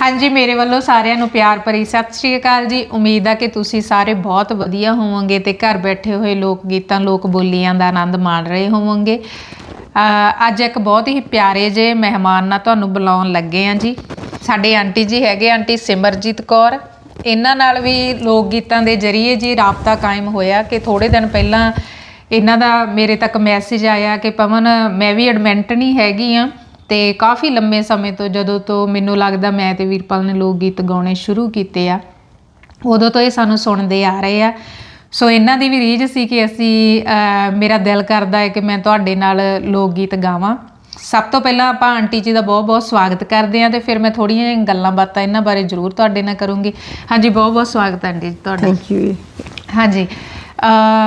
ਹਾਂਜੀ, ਮੇਰੇ ਵੱਲੋਂ ਸਾਰਿਆਂ ਨੂੰ ਪਿਆਰ ਭਰੀ ਸਤਿ ਸ਼੍ਰੀ ਅਕਾਲ ਜੀ। ਉਮੀਦ ਆ ਕਿ ਤੁਸੀਂ ਸਾਰੇ ਬਹੁਤ ਵਧੀਆ ਹੋਵੋਗੇ ਤੇ ਘਰ ਬੈਠੇ ਹੋਏ ਲੋਕ ਗੀਤਾਂ, ਲੋਕ ਬੋਲੀਆਂ ਦਾ ਆਨੰਦ ਮਾਣ ਰਹੇ ਹੋਵੋਗੇ। ਅੱਜ ਇੱਕ ਬਹੁਤ ਹੀ ਪਿਆਰੇ ਜੇ ਮਹਿਮਾਨ ਨਾਲ ਤੁਹਾਨੂੰ ਬੁਲਾਉਣ ਲੱਗੇ ਆ ਜੀ। ਸਾਡੇ ਆਂਟੀ ਜੀ ਹੈਗੇ, ਆਂਟੀ ਸਿਮਰਜੀਤ ਕੌਰ। ਇਹਨਾਂ ਨਾਲ ਵੀ ਲੋਕ ਗੀਤਾਂ ਦੇ ਜ਼ਰੀਏ ਜੀ ਰਾਬਤਾ ਕਾਇਮ ਹੋਇਆ ਕਿ ਥੋੜੇ ਦਿਨ ਪਹਿਲਾਂ ਇਹਨਾਂ ਦਾ ਮੇਰੇ ਤੱਕ ਮੈਸੇਜ ਆਇਆ ਕਿ ਪਵਨ, ਮੈਂ ਵੀ ਐਡਮਿੰਟ ਨਹੀਂ ਹੈਗੀ ਆ। ਤੇ ਕਾਫੀ ਲੰਮੇ ਸਮੇਂ ਤੋਂ ਜਦੋਂ ਤੋਂ ਮੈਨੂੰ ਲੱਗਦਾ ਮੈਂ ਤੇ ਵੀਰਪਾਲ ਨੇ ਲੋਕ ਗੀਤ ਗਾਉਣੇ ਸ਼ੁਰੂ ਕੀਤੇ ਆ ਉਦੋਂ ਤੋਂ ਇਹ ਸਾਨੂੰ ਸੁਣਦੇ ਆ ਰਹੇ ਆ। ਸੋ ਇਹਨਾਂ ਦੀ ਵੀ ਰੀਝ ਸੀ ਕਿ ਅਸੀਂ ਮੇਰਾ ਦਿਲ ਕਰਦਾ ਹੈ ਕਿ ਮੈਂ ਤੁਹਾਡੇ ਨਾਲ ਲੋਕ ਗੀਤ ਗਾਵਾਂ। ਸਭ ਤੋਂ ਪਹਿਲਾਂ ਆਪਾਂ ਆਂਟੀ ਜੀ ਦਾ ਬਹੁਤ ਬਹੁਤ ਸਵਾਗਤ ਕਰਦੇ ਹਾਂ ਤੇ ਫਿਰ ਮੈਂ ਥੋੜੀਆਂ ਗੱਲਾਂ ਬਾਤਾਂ ਇਹਨਾਂ ਬਾਰੇ ਜ਼ਰੂਰ ਤੁਹਾਡੇ ਨਾਲ ਕਰੂੰਗੀ। ਹਾਂਜੀ ਬਹੁਤ ਬਹੁਤ ਸਵਾਗਤ ਆਂਟੀ ਜੀ ਤੁਹਾਡਾ। ਥੈਂਕ ਯੂ ਹਾਂਜੀ।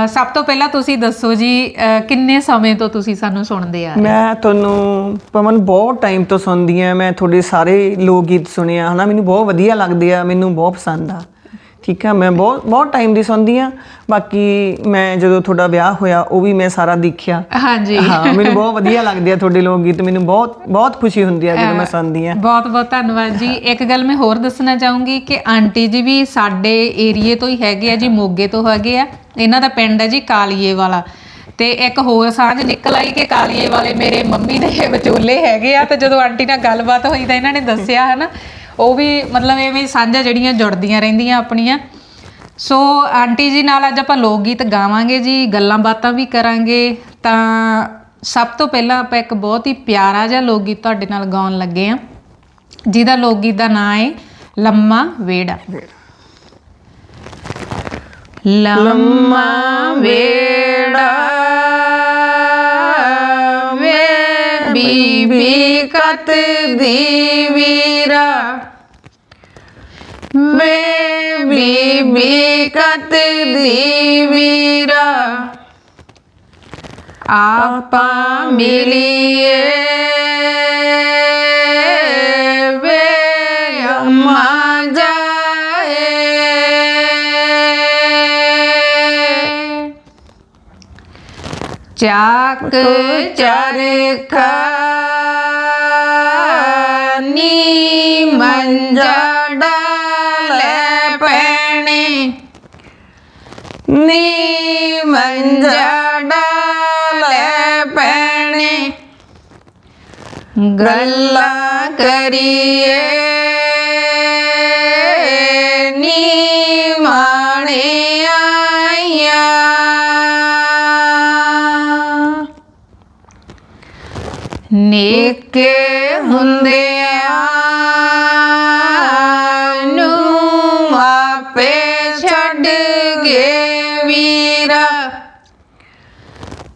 ਸਭ ਤੋਂ ਪਹਿਲਾਂ ਤੁਸੀਂ ਦੱਸੋ ਜੀ ਅਹ, ਕਿੰਨੇ ਸਮੇਂ ਤੋਂ ਤੁਸੀਂ ਸਾਨੂੰ ਸੁਣਦੇ ਆ ਮੈਂ ਤੁਹਾਨੂੰ ਪਵਨ ਬਹੁਤ ਟਾਈਮ ਤੋਂ ਸੁਣਦੀ ਆ ਮੈਂ ਤੁਹਾਡੇ ਸਾਰੇ ਲੋਕ ਗੀਤ ਸੁਣਿਆ ਹਨਾ? ਮੈਨੂੰ ਬਹੁਤ ਵਧੀਆ ਲੱਗਦੇ ਆ ਮੈਨੂੰ ਬਹੁਤ ਪਸੰਦ ਆ। ਠੀਕ ਆ ਮੈਂ ਬਹੁਤ ਬਹੁਤ ਟਾਈਮ ਦੀ ਸੁਣਦੀ ਆ। ਬਾਕੀ ਮੈਂ ਜਦੋਂ ਤੁਹਾਡਾ ਵਿਆਹ ਹੋਇਆ ਉਹ ਵੀ ਮੈਂ ਸਾਰਾ ਦੇਖਿਆ। ਹਾਂਜੀ। ਹਾਂ ਮੈਨੂੰ ਬਹੁਤ ਵਧੀਆ ਲੱਗਦੇ ਆ ਤੁਹਾਡੇ ਲੋਕ ਗੀਤ ਮੈਨੂੰ ਬਹੁਤ ਬਹੁਤ ਖੁਸ਼ੀ ਹੁੰਦੀ ਆ ਜਦੋਂ ਮੈਂ ਸੁਣਦੀ ਆ। ਬਹੁਤ ਬਹੁਤ ਧੰਨਵਾਦ ਜੀ। ਇੱਕ ਗੱਲ ਮੈਂ ਹੋਰ ਦੱਸਣਾ ਚਾਹੂੰਗੀ ਕਿ ਆਂਟੀ ਜੀ ਵੀ ਸਾਡੇ ਏਰੀਏ ਤੋਂ ਹੀ ਹੈਗੇ ਆ ਜੀ ਮੋਗੇ ਤੋਂ ਹੈਗੇ ਆ। ਇਹਨਾਂ ਦਾ ਪਿੰਡ ਹੈ ਜੀ ਕਾਲੀਏ ਵਾਲਾ। ਤੇ ਇੱਕ ਹੋਰ ਸਾਂਝ ਨਿਕਲ ਆਈ ਕਿ ਕਾਲੀਏ ਵਾਲੇ ਮੇਰੇ ਮੰਮੀ ਦੇ ਵਿਚੋਲੇ ਹੈਗੇ ਆ ਤੇ ਜਦੋਂ ਆਂਟੀ ਨਾਲ ਗੱਲਬਾਤ ਹੋਈ ਤਾਂ ਇਹਨਾਂ ਨੇ ਦੱਸਿਆ ਹਨਾ ਉਹ ਵੀ ਮਤਲਬ ਐਵੇਂ ਸਾਂਝਾਂ ਜਿਹੜੀਆਂ ਜੁੜਦੀਆਂ ਰਹਿੰਦੀਆਂ ਆਪਣੀਆਂ। ਸੋ ਆਂਟੀ ਜੀ ਨਾਲ ਅੱਜ ਆਪਾਂ ਲੋਕ ਗੀਤ ਗਾਵਾਂਗੇ ਜੀ, ਗੱਲਾਂ ਬਾਤਾਂ ਵੀ ਕਰਾਂਗੇ। ਤਾਂ ਸਭ ਤੋਂ ਪਹਿਲਾਂ ਆਪਾਂ ਇੱਕ ਬਹੁਤ ਹੀ ਪਿਆਰਾ ਜਿਹਾ ਲੋਕ ਗੀਤ ਤੁਹਾਡੇ ਨਾਲ ਗਾਉਣ ਲੱਗੇ ਆ ਜਿਹਦਾ ਲੋਕ ਗੀਤ ਦਾ ਨਾਂ ਹੈ ਲੰਮਾ ਵੇੜਾ। ਲੰਮਾ ਵੇੜਾ ਵੇ ਬੀਬੀ ਕਤ ਦੀ ਵੀਰਾ। ਕਤ ਦੀ ਵੀਰਾ। ਆਪਾਂ ਮਿਲੀਏ ਵੇ ਅੰਮਾ ਜਾਏ। ਚਾਕ ਚਰਖਾ ਨੀ ਮੰਜਾ ਡਾਲੇ ਪੈਣੇ ਨੀ ਮੰਜਾ ਡਾਲੇ ਪੈਣੇ। ਗੱਲਾਂ ਕਰੀਏ। ਨੀ ਮਾਣੇ ਆਈਆਂ। ਨੇਕੇ ਹੁੰਦਿਆਂ ਨੂੰ ਮਾਪੇ ਛੱਡ ਗਏ।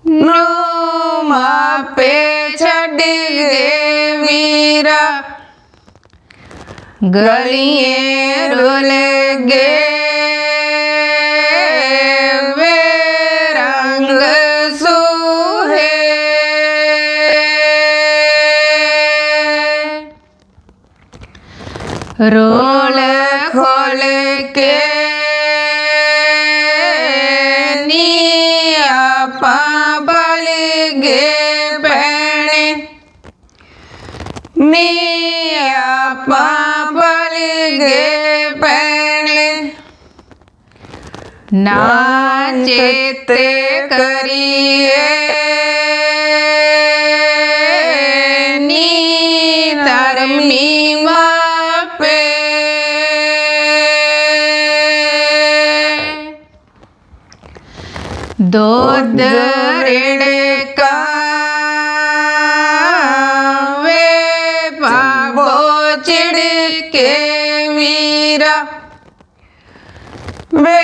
ਨੂੰ ਮਾਪੇ ਛੱਡ ਗਏ ਵੀਰਾ ਗਲੀਏ ਰੁਲ ਗਏ ਵੇ ਰੰਗ ਸੂਹੇ ਰੋਲ ਖੋਲ ਕੇ ਨੀ ਆਪਾਂ ਬਲ ਗਏ ਪੈਣੇ ਨੀ ਆਪਾਂ ਬਲ ਗਏ ਪੈਣੇ ਨਾ ਚੇਤੇ ਕਰੀਏ। ਨੀ ਧਰਮੀ ਮਾਪੇ। ਦੁੱਧ ਰਿੜਕਾ ਵੇ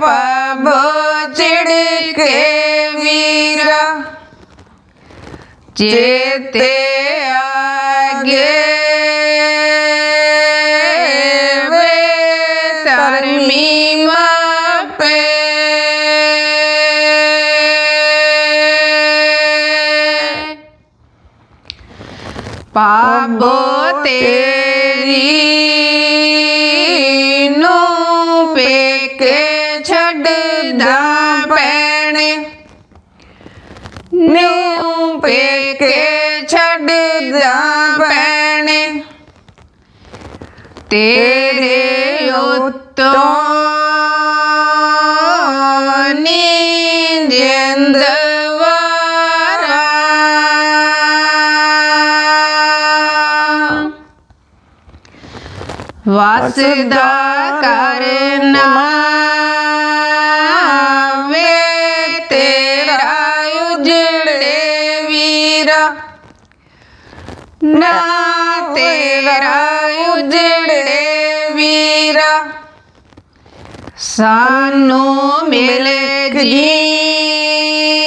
ਪਾਬੋ ਚਿੜਕੇ ਵੀਰਾ ਚੇਤੇ ਆ ਗਏ ਵੇ ਧਰਮੀ ਮਾਪੇ ਪਾਬੋ ਪੇਕੇ ਛੱਡਦਾ ਪੈਣੇ ਨੂੰ ਪੇਕੇ ਛੱਡਦਾ ਪੈਣੇ ਤੇਰੇ ਉਤੋਂ ਨੀਂਦ ਵਾਰਾ ਵਸਦਾ ਕਰਨਾ ਵੇ ਤੇਰਾ ਉਜੜੇ ਵੀਰਾ ਨਾ ਤੇਰਾ ਉਜੜੇ ਵੀਰਾ ਸਾਨੂੰ ਮਿਲ ਜੀਵੇ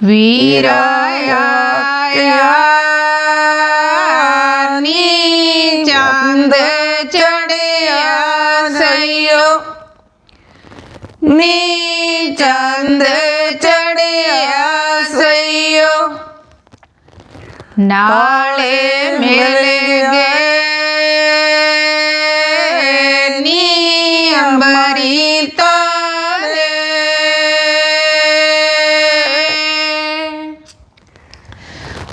ਵੀਰਾ ਨੀ ਚੰਦ ਚੜਿਆ ਸਈਓ ਨੀ ਚੰਦ ਚੜਿਆ ਸਈਓ ਨਾਲੇ ਮਿਲ ਗਏ ਨੀ ਅੰਬਰੀ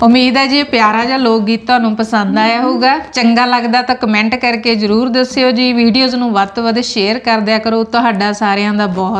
ਉਮੀਦ ਹੈ ਜੀ ਇਹ ਪਿਆਰਾ ਜਿਹਾ ਲੋਕ ਗੀਤ ਤੁਹਾਨੂੰ ਪਸੰਦ ਆਇਆ ਹੋਊਗਾ। ਚੰਗਾ ਲੱਗਦਾ ਤਾਂ ਕਮੈਂਟ ਕਰਕੇ ਜਰੂਰ ਦੱਸਿਓ ਜੀ। ਵੀਡੀਓਜ਼ ਨੂੰ ਵੱਧ ਤੋਂ ਵੱਧ ਸ਼ੇਅਰ ਕਰ ਦਿਆ ਕਰੋ। ਤੁਹਾਡਾ ਸਾਰਿਆਂ ਦਾ ਬਹੁਤ